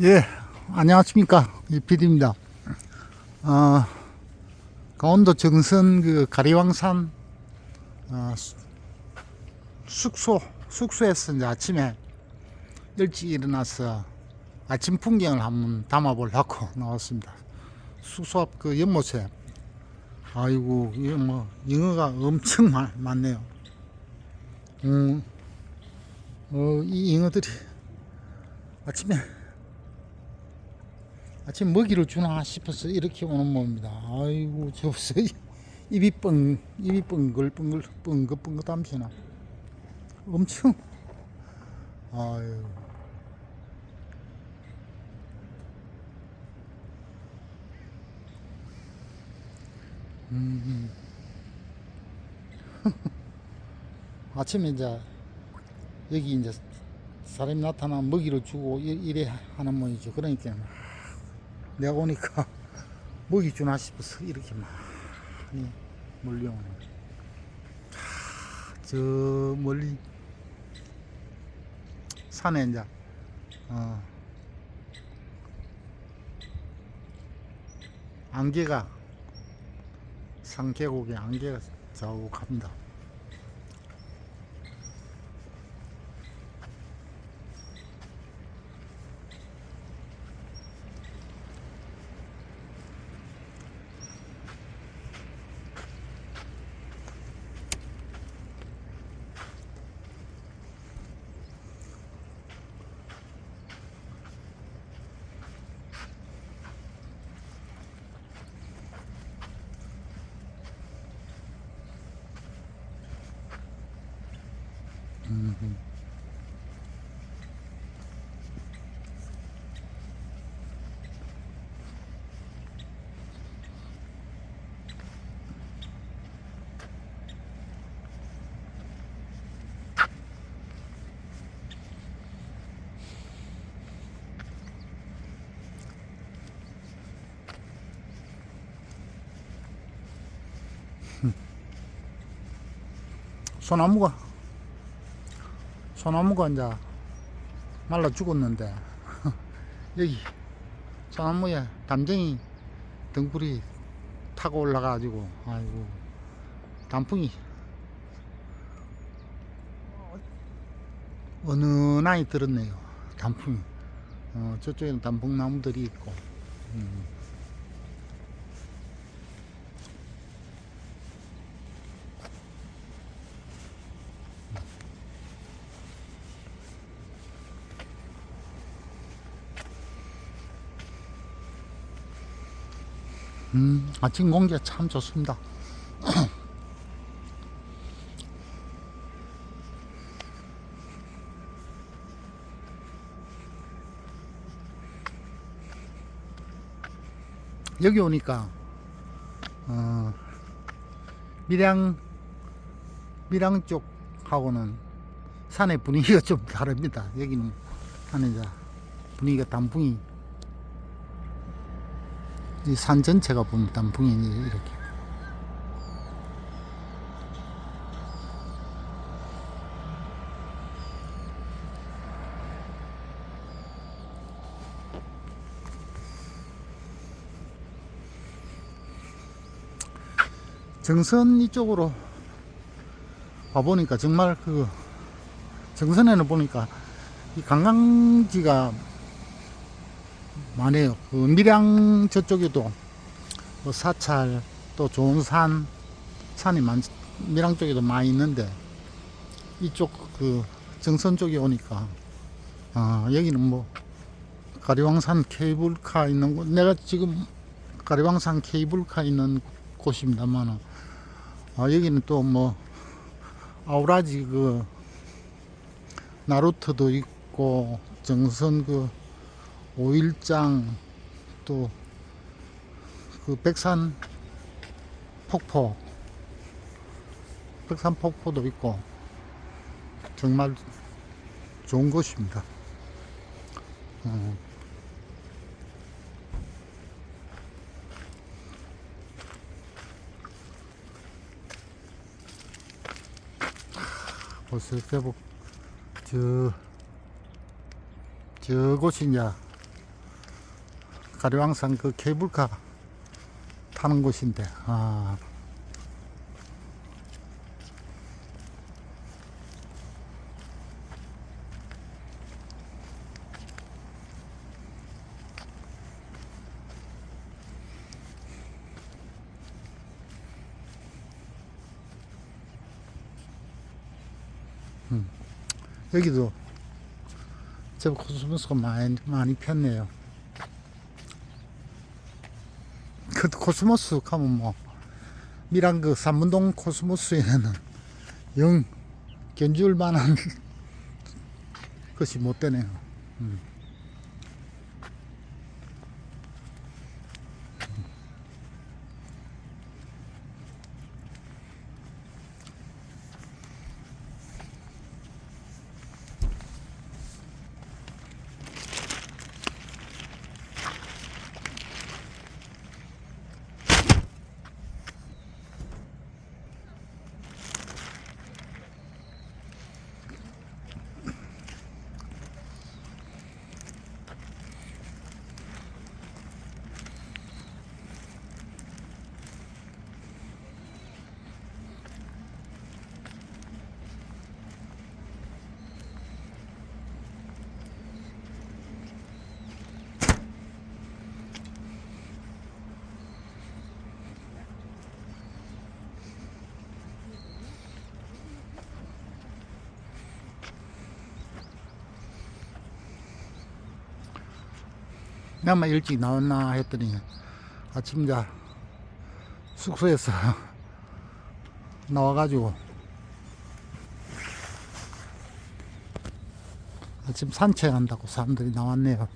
예, 안녕하십니까. 이 PD입니다. 어, 강원도 정선 그 가리왕산, 어, 수- 숙소, 숙소에서 이제 아침에 일찍 일어나서 아침 풍경을 한번 담아보려고 나왔습니다. 숙소 앞 그 연못에, 아이고, 이거 뭐, 잉어가 엄청 많, 많네요. 음, 어, 이 잉어들이 아침에 아침 먹이를 주나 싶어서 이렇게 오는 몸입니다. 아이고 저 벌써 입이 뻥 입이 뻥글뻥글 뻥긋뻥긋함시나 엄청 아유 음. 아침에 이제 여기 이제 사람이 나타나 먹이를 주고 이- 이래 하는 모이죠. 그러니까 막 내가 오니까 먹이 주나 싶어서 이렇게 막 예, 몰려오네. 하, 저 멀리 산에 이제 어, 안개가 산계곡에 안개가 자욱합니다. 소나무가 소나무가 이제 말라 죽었는데 여기 소나무에 담쟁이 등굴이 타고 올라가지고 아이고 단풍이 어느 나이 들었네요 단풍이 어, 저쪽에는 단풍나무들이 있고 음. 음, 아침 공기 참 좋습니다. 여기 오니까 어, 밀양 밀양 쪽하고는 산의 분위기가 좀 다릅니다. 여기는 이제 분위기가 단풍이 이 산 전체가 보면 단풍이 이렇게. 정선 이쪽으로 와보니까 정말 그 정선에는 보니까 이 관광지가 많아요. 그 밀양 저쪽에도 뭐 사찰 또 좋은 산 산이 많 밀양 쪽에도 많이 있는데 이쪽 그 정선 쪽에 오니까 아 여기는 뭐 가리왕산 케이블카 있는 곳 내가 지금 가리왕산 케이블카 있는 곳입니다만 아 여기는 또 뭐 아우라지 그 나루터도 있고 정선 그 오일장 또 그 백산 폭포 백산 폭포도 있고 정말 좋은 곳입니다. 어. 하, 벌써 제법 저 저곳이 이제 가리왕산 그 케이블카 타는 곳인데 아 음, 여기도 제법 코스모스가 많이, 많이 폈네요. 그 코스모스 가면 뭐 미랑 그 삼문동 코스모스에는 영 견줄 만한 것이 못 되네요. 음. 내가 일찍 나왔나 했더니 아침 자 숙소에서 나와가지고 아침 산책한다고 사람들이 나왔네요.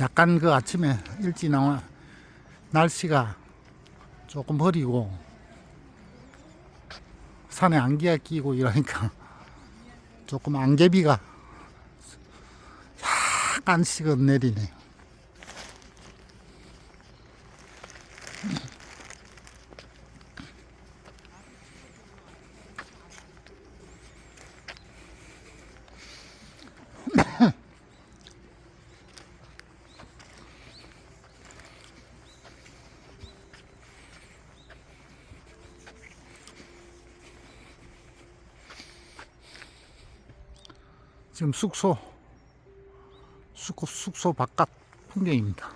약간 그 아침에 일찍 나와 날씨가 조금 흐리고 산에 안개가 끼고 이러니까 조금 안개비가 약간씩은 내리네요. 지금 숙소 숙소 숙소 바깥 풍경입니다.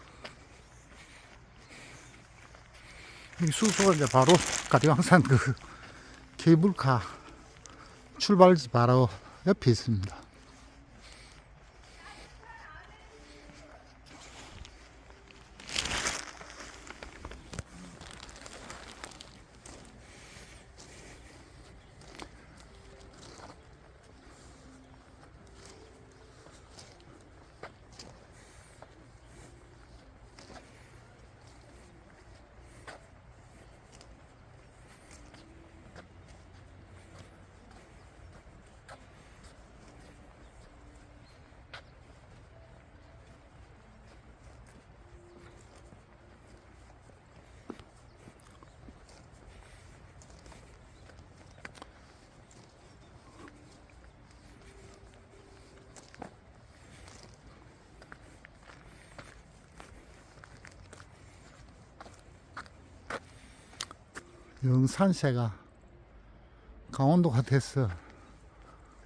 이 숙소가 이제 바로 가리왕산 그 케이블카 출발지 바로 옆에 있습니다. 영산세가 강원도가 돼서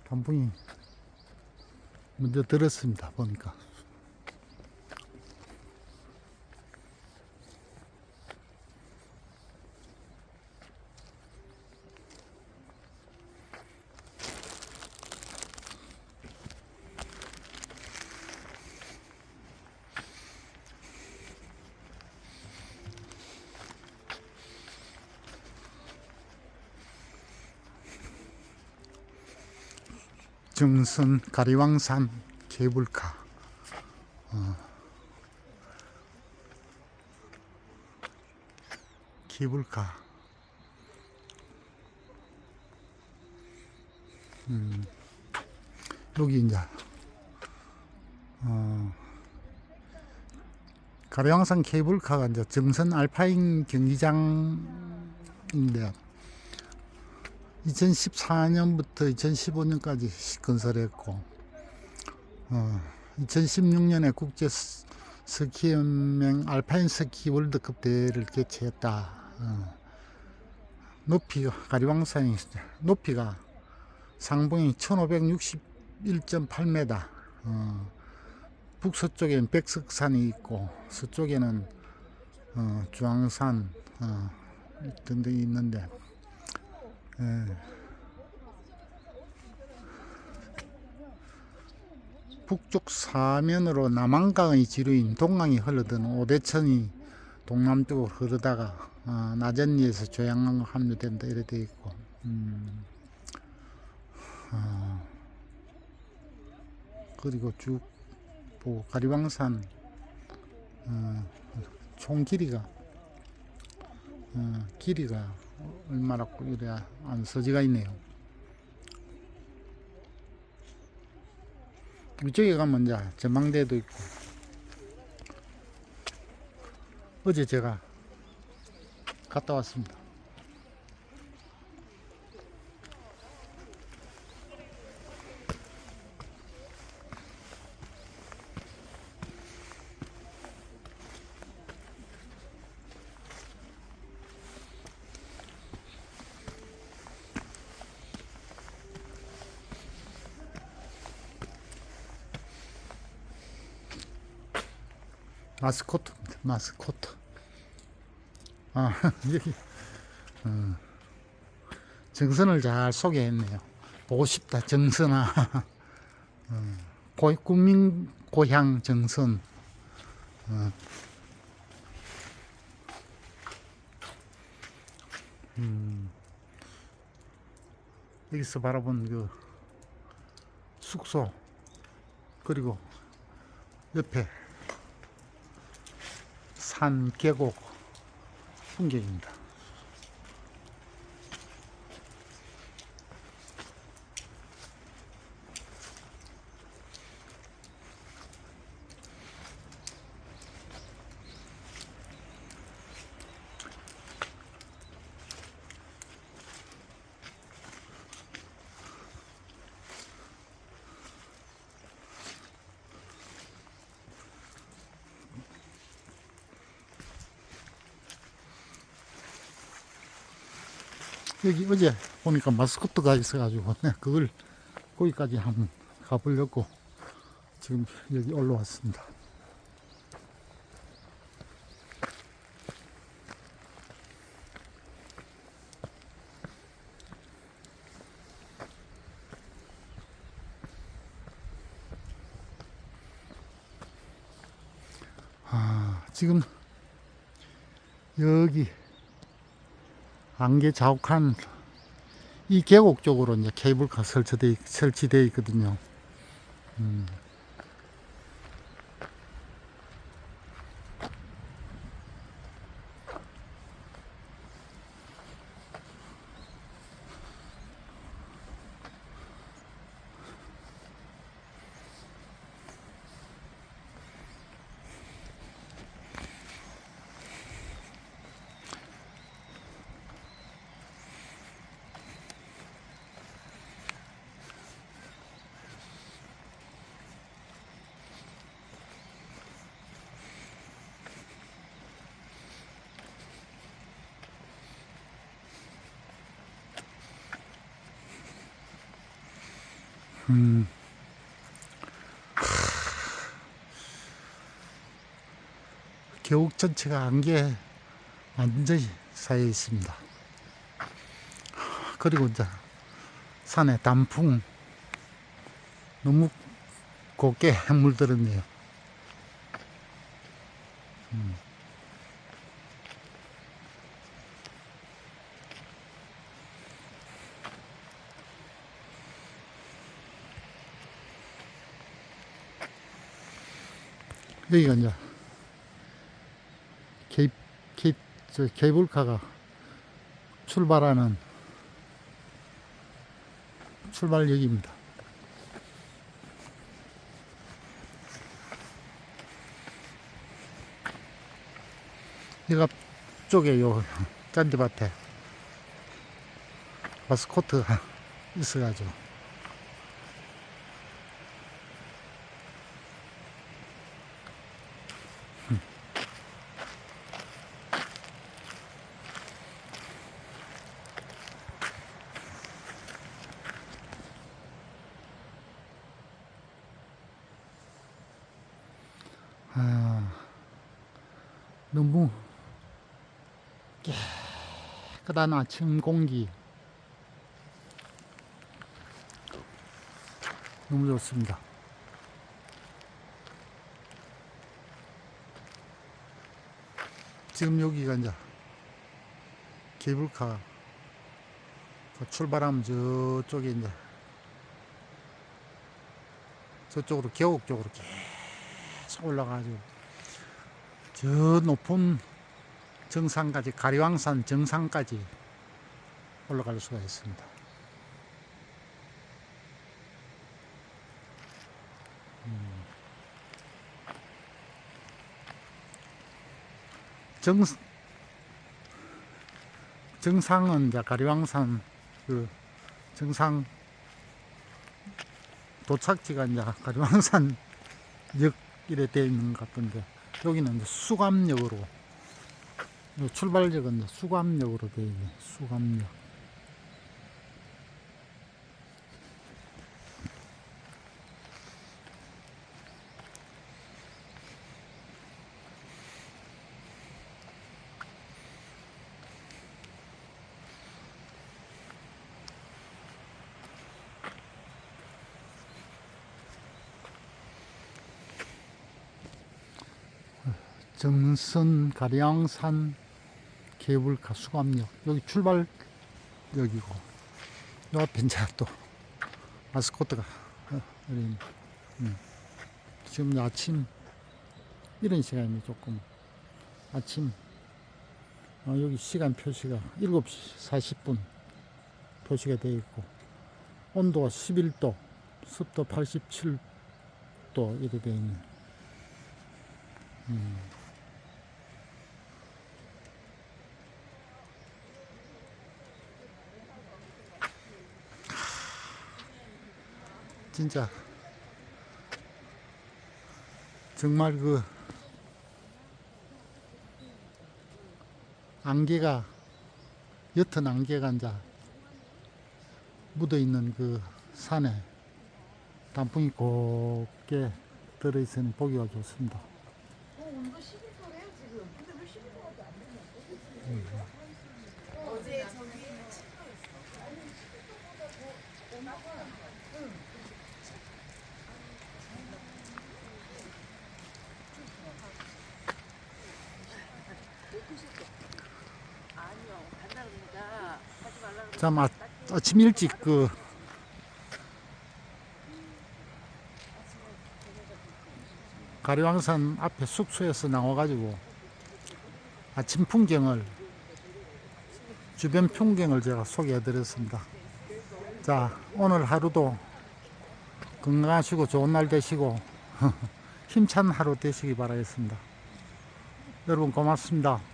단풍이 먼저 들었습니다 보니까 정선 가리왕산 케이블카 어. 케이블카 음. 여기 이제 어. 가리왕산 케이블카가 이제 정선 알파인 경기장인데 2014년부터 2015년까지 건설했고 어, 2016년에 국제 스- 스키연맹 알파인 스키 월드컵 대회를 개최했다. 어. 높이가 가리왕산이 높이가 상봉이 1561.8m. 어, 북서쪽에는 백석산이 있고 서쪽에는 어, 주황산 어, 등등 있는데 예. 북쪽 사면으로 남한강의 지류인 동강이 흘러드는 오대천이 동남쪽으로 흐르다가 어, 나전리에서 조양강으로 합류된다 이래 돼 있고 음. 어. 그리고 쭉 보고 가리왕산 어, 총 길이가 어, 길이가 얼마나 이래 안 서지가 있네요. 이쪽에 가면 이제 전망대도 있고 어제 제가 갔다 왔습니다. 마스코트입니다. 마스코트. 아, 여기, 어, 정선을 잘 소개했네요. 보고 싶다, 정선아. 어, 고, 국민 고향 정선. 어. 음, 여기서 바라본 그 숙소, 그리고 옆에 산 계곡 풍경입니다. 여기 어제 보니까 마스코트가 있어가지고 네, 그걸 거기까지 한번 가보려고 지금 여기 올라왔습니다. 아, 지금 여기 안개 자욱한 이 계곡 쪽으로 이제 케이블카 설치돼 설치되어 있거든요. 음. 음. 계곡 전체가 안개 완전히 쌓여 있습니다. 그리고 이제 산에 단풍 너무 곱게 물들었네요. 여기가 이제 케이, 케이, 저 케이블카가 출발하는 출발역입니다. 이 앞쪽에 요 짠디밭에 마스코트가 있어가지고 너무 깨끗한 아침 공기 너무 좋습니다. 지금 여기가 이제 케이블카 그 출발하면 저쪽에 이제 저쪽으로 계곡 쪽으로 계속 올라가가지고 저 높은 정상까지 가리왕산 정상까지 올라갈 수가 있습니다. 음. 정 정상은 이제 가리왕산 그 정상 도착지가 이제 가리왕산 역 이래 되어 있는 것 같던데 여기는 수감역으로 요 출발역은 수감역으로 되어 있네 수감역 정선 가량산 케이블카 수감역. 여기 출발역이고. 요 앞에 이제 또 마스코트가 어. 음. 지금 아침 이런 시간이 조금. 아침. 어, 여기 시간 표시가 7시 40분 표시가 되어 있고. 온도가 11도 습도 87도 이렇게 되어 있네 진짜 정말 그 안개가 옅은 안개가 이제 묻어 있는 그 산에 단풍이 곱게 들어 있으니 보기가 좋습니다. 어, 온도 12도래요 지금. 근데 왜 12도밖에 안 되냐? 어제 저기 7도 있어. 아니 12도보다 더 온도가 응. 아니요, 간다 그러니까 하지 말라 그러니까 참 아, 아침 일찍 그 가리왕산 앞에 숙소에서 나와가지고 아침 풍경을 주변 풍경을 제가 소개해드렸습니다. 자 오늘 하루도 건강하시고 좋은 날 되시고 힘찬 하루 되시기 바라겠습니다. 여러분 고맙습니다.